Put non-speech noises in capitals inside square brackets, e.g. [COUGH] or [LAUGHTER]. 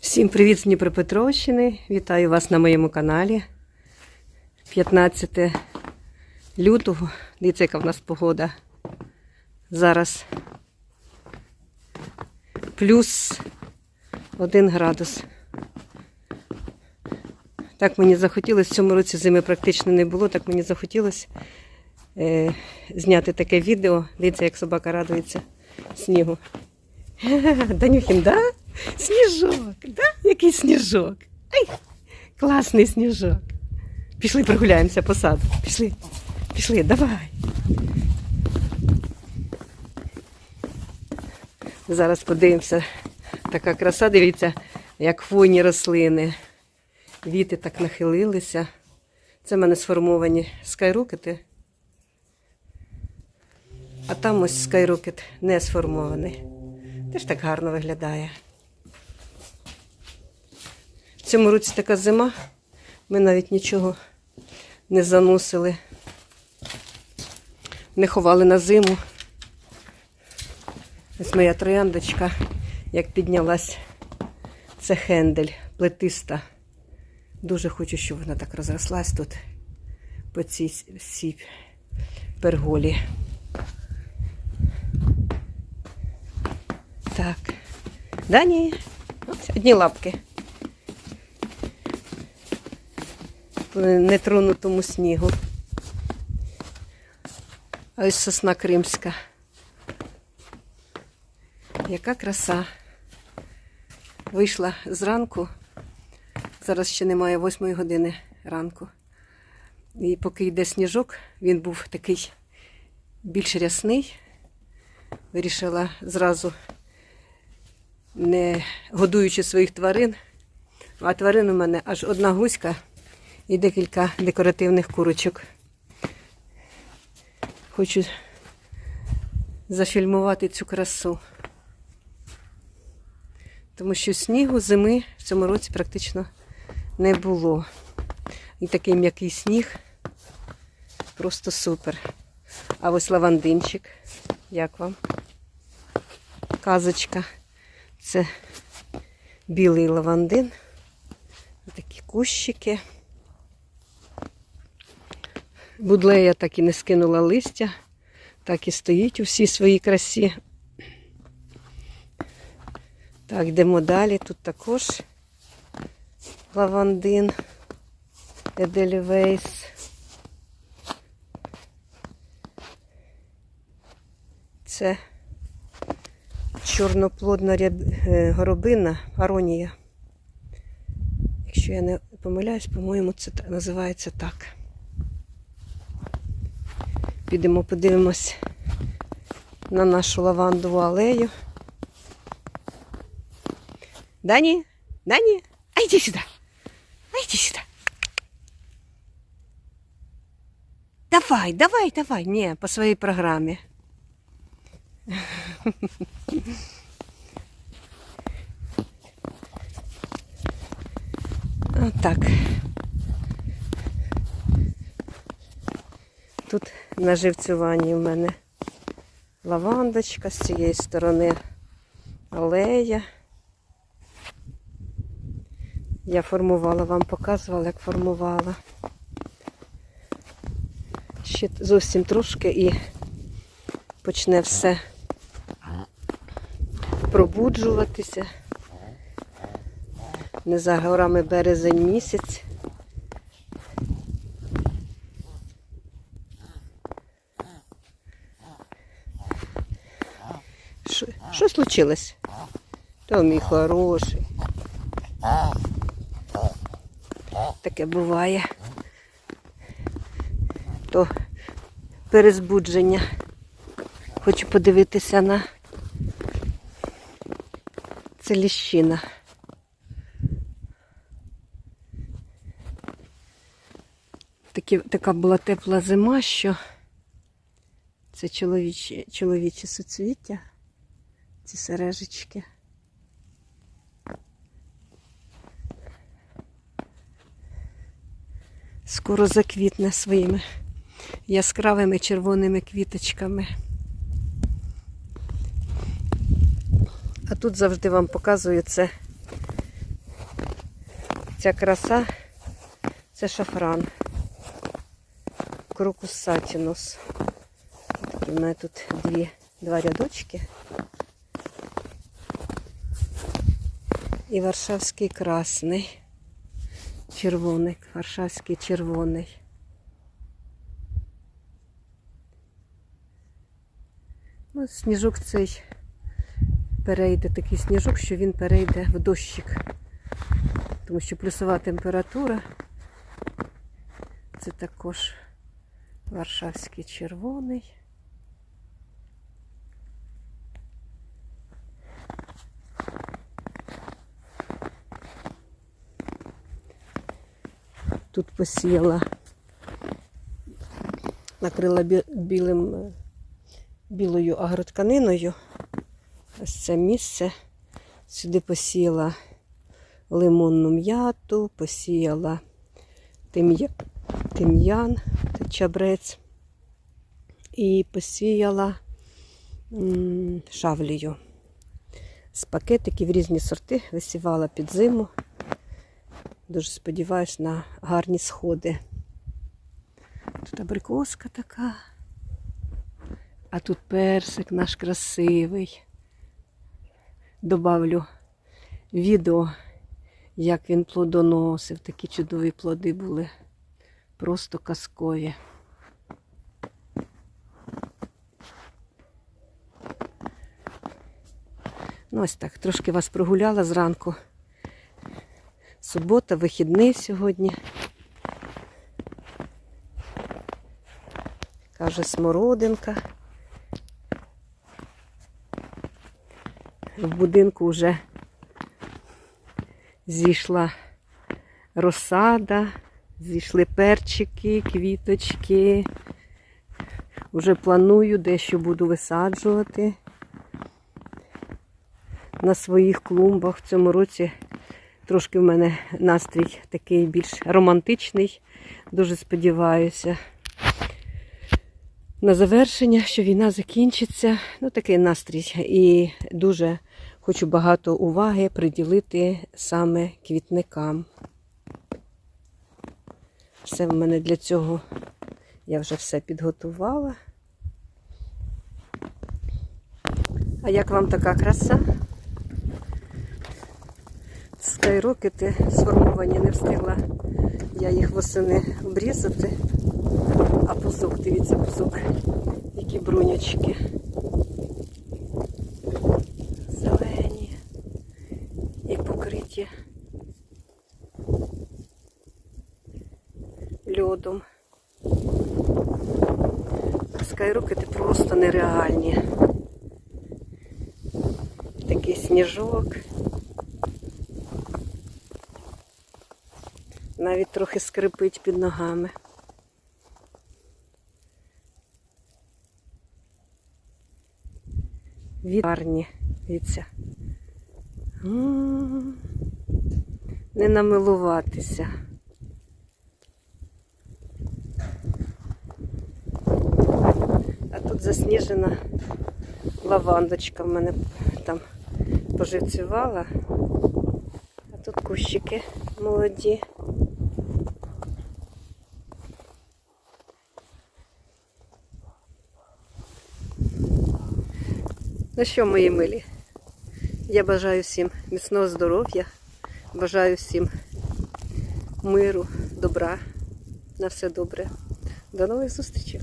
Всім привіт з Дніпропетровщини. Вітаю вас на моєму каналі. 15 лютого. Дивіться, яка в нас погода. Зараз плюс 1 градус. Так мені захотілося, в цьому році зими практично не було, так мені захотілося е, зняти таке відео. Дивіться, як собака радується снігу. [LAUGHS] Данюхін, да? Сніжок, да? Який сніжок? Ай, класний сніжок. Пішли прогуляємося по саду. Пішли, пішли, давай. Зараз подивимося. Така краса, дивіться, як хвойні рослини. Віти так нахилилися. Це в мене сформовані скайрокети. А там ось скайрокет не сформований. Теж так гарно виглядає. В цьому році така зима. Ми навіть нічого не заносили, не ховали на зиму. Ось моя трояндочка, як піднялась, це хендель, плетиста. Дуже хочу, щоб вона так розрослась тут по цій всій перголі. Так. Да, ні. Одні лапки. Нетронутому снігу. А ось сосна кримська. Яка краса. Вийшла зранку. Зараз ще немає восьмої години ранку. І поки йде сніжок, він був такий більш рясний. Вирішила зразу не годуючи своїх тварин. А тварин у мене аж одна гуська і декілька декоративних курочок. Хочу зафільмувати цю красу. Тому що снігу зими в цьому році практично не було. І такий м'який сніг просто супер. А ось лавандинчик. Як вам? Казочка. Це білий лавандин. Такі кущики. Будлея так і не скинула листя, так і стоїть у всій своїй красі. Так, йдемо далі. Тут також лавандин, Едельвейс. Це чорноплодна е, горобина, аронія. Якщо я не помиляюсь, по-моєму, це називається так. Підемо подивимось на нашу лавандову алею. Дані? Дані? А йди сюди. А йди сюди. Давай, давай, давай. Ні, по своїй програмі. Отак. Тут на живцюванні в мене лавандочка, з цієї сторони алея. Я формувала, вам показувала, як формувала. Ще зовсім трошки і почне все пробуджуватися. Не за горами березень місяць. Що, що случилось? То мій хороший. Таке буває. То перезбудження. Хочу подивитися на це ліщина. Такі, така була тепла зима, що це чоловічі, чоловічі суцвіття, ці сережечки. Скоро заквітне своїми яскравими червоними квіточками. А тут завжди вам показую це Ця краса це шафран. Крокус сатінус. Такі в мене тут дві, два рядочки. І варшавський красний. Червоний, варшавський червоний. Ну, сніжок цей перейде, такий сніжок, що він перейде в дощик. Тому що плюсова температура. Це також варшавський червоний. Тут посіяла, накрила білим, е, білою агротканиною. Ось це місце. Сюди посіяла лимонну м'яту, посіяла тим'я- тим'ян, чабрець і посіяла шавлію. З пакетиків різні сорти висівала під зиму. Дуже сподіваюсь на гарні сходи. Тут абрикоска така. А тут персик наш красивий. Добавлю відео, як він плодоносив. Такі чудові плоди були. Просто казкові. Ну, ось так, трошки вас прогуляла зранку. Субота, вихідний сьогодні. Каже смородинка. В будинку вже зійшла розсада, зійшли перчики, квіточки. Вже планую, дещо буду висаджувати на своїх клумбах. В цьому році трошки в мене настрій такий більш романтичний. Дуже сподіваюся. На завершення, що війна закінчиться. Ну, такий настрій. І дуже хочу багато уваги приділити саме квітникам. Все в мене для цього я вже все підготувала. А як вам така краса? Скайрокети сформовані, не встигла я їх восени обрізати. А пузок, дивіться, пузок, які брунячки. Зелені і покриті льодом. Скайрокети просто нереальні. Такий сніжок. Навіть трохи скрипить під ногами. Вітарні, дивіться. Не намилуватися. А тут засніжена лавандочка в мене там поживцювала. А тут кущики молоді. Ну що, мої милі? Я бажаю всім міцного здоров'я, бажаю всім миру, добра, на все добре. До нових зустрічей!